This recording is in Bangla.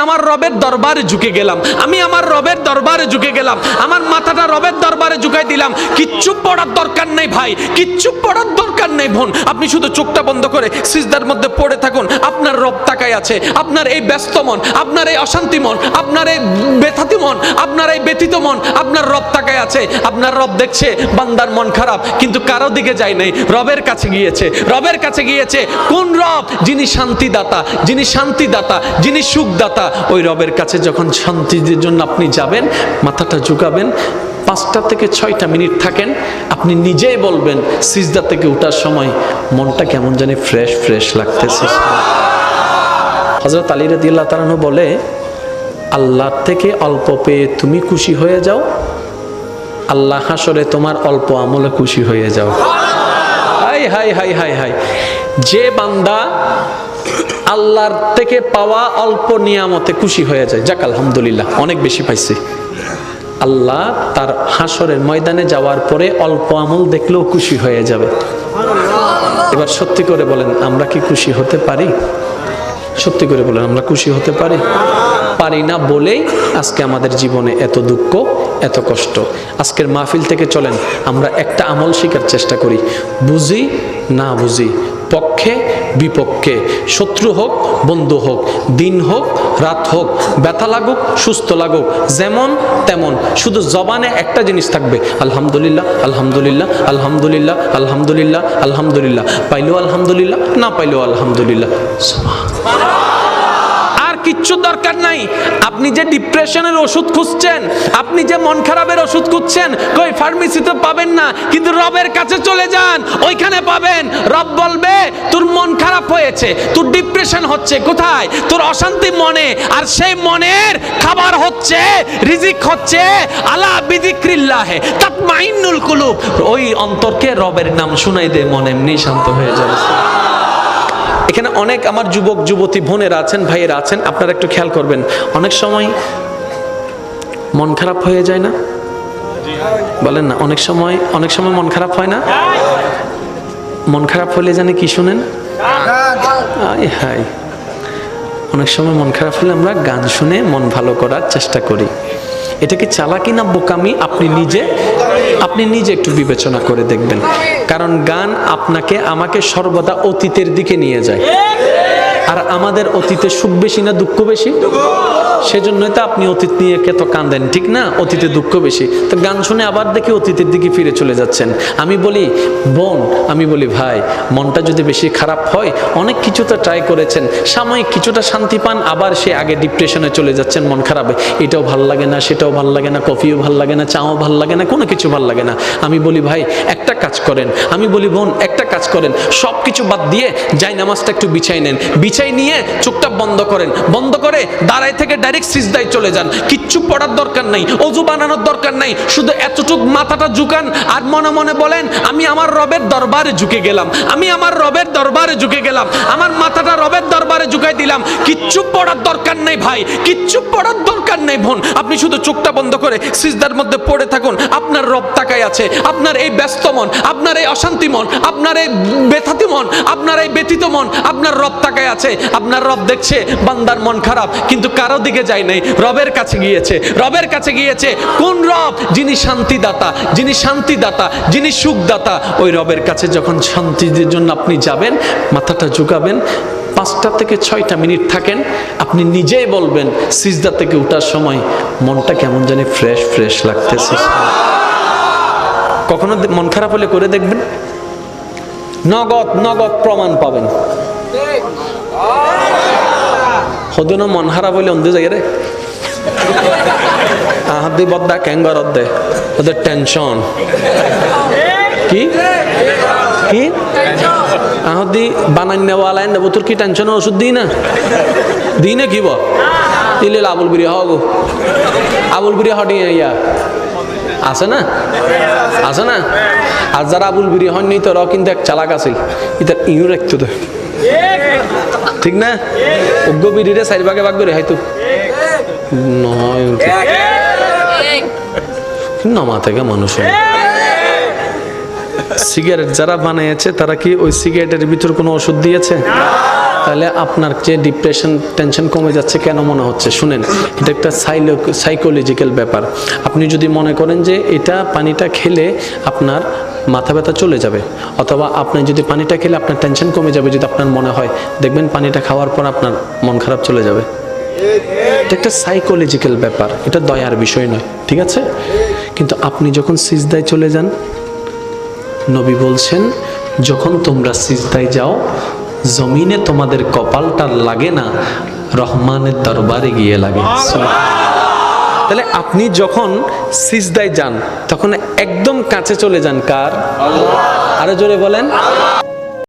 আমার রবের দরবারে ঝুঁকে গেলাম। আমি আমার রবের দরবারে ঝুঁকে গেলাম। আমার মাথাটা রবের দরবারে ঝুঁকাই দিলাম। কিচ্ছু পড়ার দরকার নেই ভাই। কিচ্ছু পড়ার দরকার নেই বোন। আপনি শুধু চোখটা বন্ধ করে সিজদার মধ্যে পড়ে থাকুন। আপনার রব তাকায় আছে। আপনার এই ব্যস্ত মন, আপনার এই অশান্তি মন, আপনার এই ব্যথাতি মন, আপনার এই ব্যথিত মন, আপনার রব তাকায় আছে। আপনার রব দেখছে, বান্দার মন খারাপ, কিন্তু কারও দিকে যায় নাই। রবের কাছে গিয়েছে। রবের কাছে গিয়েছে, কোন রব? যিনি শান্তিদাতা যিনি শান্তিদাতা, যিনি সুখদাতা ওই রবের কাছে যখন শান্তির জন্য আপনি যাবেন, মাথাটা ঝুঁকাবেন, পাঁচটা থেকে ছয়টা মিনিট থাকেন, আপনি নিজেই বলবেন, সিজদা থেকে ওঠার সময় মনটা কেমন জানি ফ্রেশ ফ্রেশ লাগতেছে। হজরত আলী রদিয়াল্লাহ তালানু বলে, আল্লাহর থেকে অল্প পেয়ে তুমি খুশি হয়ে যাও, আল্লাহ হাসরে তোমার অল্প আমলে খুশি হয়ে যাও। হাই হাই হাই হাই হাই যে বান্দা আল্লাহর থেকে পাওয়া অল্প নিয়ামতে খুশি হয়ে যায়। যাক, আলহামদুলিল্লাহ, অনেক বেশি পাইছি। আল্লাহ তার হাসরের ময়দানে যাওয়ার পরে অল্প আমল দেখলেও খুশি হয়ে যাবে। এবার সত্যি করে বলেন, আমরা কি খুশি হতে পারি? সত্যি করে বলেন, আমরা খুশি হতে পারি? পারি না বলেই আজকে আমাদের জীবনে এত দুঃখ, এত কষ্ট। আজকের মাহফিল থেকে চলেন, আমরা একটা আমল শেখার চেষ্টা করি। বুঝি না বুঝি? পক্ষে, বিপক্ষে। শত্রু হোক, বন্ধু হোক, দিন হোক, রাত হোক, ব্যথা লাগুক, সুস্থ লাগুক, যেমন তেমন। শুধু জবানে একটা জিনিস থাকবে, আলহামদুলিল্লাহ আলহামদুলিল্লাহ আলহামদুলিল্লাহ আলহামদুলিল্লাহ আলহামদুলিল্লাহ। পাইলেও আলহামদুলিল্লাহ, না পাইলেও আলহামদুলিল্লাহ। কিচ্ছু দরকার নাই। আপনি যে ডিপ্রেশনের ওষুধ খুঁজছেন, আপনি যে মন খারাপের ওষুধ খুঁজছেন, কই ফার্মেসিতে পাবেন না, কিন্তু রবের কাছে চলে যান, ওইখানে পাবেন। রব বলবে, তোর মন খারাপ হয়েছে, তোর ডিপ্রেশন হচ্ছে কোথায়? তোর অশান্তি মনে, আর সেই মনের খাবার হচ্ছে, রিজিক হচ্ছে আলা বিদিক্রিল্লাহে, তাতমাইন্নুল কুলুব। ওই অন্তরকে রবের নাম শুনাই দে, মন এমনি শান্ত হয়ে যাবে। এখানে অনেক আমার যুবক, যুবতী বোনেরা আছেন, ভাইয়েরা আছেন, আপনারা একটু খেয়াল করবেন। অনেক সময় মন খারাপ হয়ে যায় না? বলেন না, অনেক সময় অনেক সময় মন খারাপ হয় না? মন খারাপ হলে জানে কি শুনেন? আয় অনেক সময় মন খারাপ হলে আমরা গান শুনে মন ভালো করার চেষ্টা করি। এটা কি চালাকি না বোকামি? আপনি নিজে আপনি নিজে একটু বিবেচনা করে দেখবেন। কারণ গান আপনাকে, আমাকে সর্বদা অতীতের দিকে নিয়ে যায়। আর আমাদের অতীতে সুখ বেশি না দুঃখ বেশি? সেজন্যই তো আপনি অতীত নিয়ে কত কান্দেন, ঠিক না? অতীতে দুঃখ বেশি। তো গান শুনে আবার দেখি অতীতের দিকে ফিরে চলে যাচ্ছেন। আমি বলি, বোন, আমি বলি, ভাই, মনটা যদি বেশি খারাপ হয়, অনেক কিছু তো ট্রাই করেছেন। সাময়িক কিছুটা শান্তি পান, আবার সে আগে ডিপ্রেশনে চলে যাচ্ছেন মন খারাপে এটাও ভালো লাগে না, সেটাও ভালো লাগে না, কফিও ভালো লাগে না, চাও ভালো লাগে না, কোনো কিছু ভালো লাগে না। আমি বলি, ভাই, একটা কাজ করেন। আমি বলি, বোন, একটা কাজ করেন। সব কিছু বাদ দিয়ে যাই, নামাজটা একটু বিছাই নেন। বিছাই নিয়ে চোখটা বন্ধ করেন। বন্ধ করে দাঁড়াই থেকে ডাইরেক্ট সিজদায় চলে যান। কিচ্ছু পড়ার দরকার নাই, অজু বানানোর দরকার নাই, শুধু এতটুক মাথাটা ঝুকান আর মনে মনে বলেন, আমি আমার রবের দরবারে ঝুঁকে গেলাম, আমি আমার রবের দরবারে ঝুঁকে গেলাম, আমার মাথাটা রবের দরবারে ঝুঁকাই দিলাম, কিচ্ছু পড়ার দরকার নেই ভাই, কিচ্ছু পড়ার দরকার নেই বোন, আপনি শুধু চোখটা বন্ধ করে সিজদার মধ্যে পড়ে থাকুন, আপনার রব তাকায় আছে। আপনার এই ব্যস্ত মন, আপনার এই অশান্তি মন, আপনার এই ব্যথাতি মন, আপনার এই ব্যথিত মন, আপনার রব তাকায় আছে। আপনার রব দেখছে, বান্দার মন খারাপ, কিন্তু কারও দিকে যায় নাই। রবের কাছে গিয়েছে। রবের কাছে গিয়েছে, কোন রব? যিনি শান্তিদাতা যিনি শান্তিদাতা, যিনি সুখদাতা, ওই রবের কাছে যখন শান্তির জন্য আপনি যাবেন, মাথাটা ঝুঁকাবেন, পাঁচটা থেকে ছয়টা মিনিট থাকেন, আপনি নিজেই বলবেন, সিজদা থেকে ওঠার সময় মনটা কেমন জানি ফ্রেশ ফ্রেশ লাগতেছে। কখনো মন খারাপ হলে করে দেখবেন। নগদ নগদ প্রমাণ পাবেন। হদিন মন খারাপ হইলে অন্ধ যাই রে। আহাদি বদ্দা ক্যাঙ্গর দে ওদের টেনশন। কি? কি? আহদি বানাই নেওয়া লাইন দেবো তোর কি টেনশনের ওষুধ দিই না? দিই না কি বল দিলে আবুল বিরি হগো আবুল বিরি হটি ইয়া আছে না? আছে না? আর যারা আবুল বিরি হননি তো কিন্তু এক চালাক আছে এটা ইউ রাখতো তো ঠিক না? অজ্ঞ বিড়িরে চারি ভাগে ভাগ করে, হয়তো। নমা থেকে মানুষ সিগারেট যারা বানিয়েছে তারা কি ওই সিগারেটের ভিতর কোনো ওষুধ দিয়েছে? তাহলে আপনার যে ডিপ্রেশন টেনশন কমে যাচ্ছে কেন মনে হচ্ছে? শুনেন, এটা একটা সাইকোলজিক্যাল ব্যাপার। আপনি যদি মনে করেন যে এটা পানিটা খেলে আপনার মাথা ব্যথা চলে যাবে, অথবা আপনি যদি পানিটা খেলে আপনার টেনশন কমে যাবে, যদি আপনার মনে হয়, দেখবেন পানিটা খাওয়ার পর আপনার মন খারাপ চলে যাবে। এটা একটা সাইকোলজিক্যাল ব্যাপার, এটা দয়ার বিষয় নয়, ঠিক আছে? কিন্তু আপনি যখন সিজদায় চলে যান, নবী বলছেন, যখন তোমরা সিজদায় যাও জমিনে তোমাদের কপালটা লাগে না, রহমানের দরবারে গিয়ে লাগে। তাহলে আপনি যখন সিজদায় যান, তখন একদম কাছে চলে যান কার? আরও জোরে বলেন।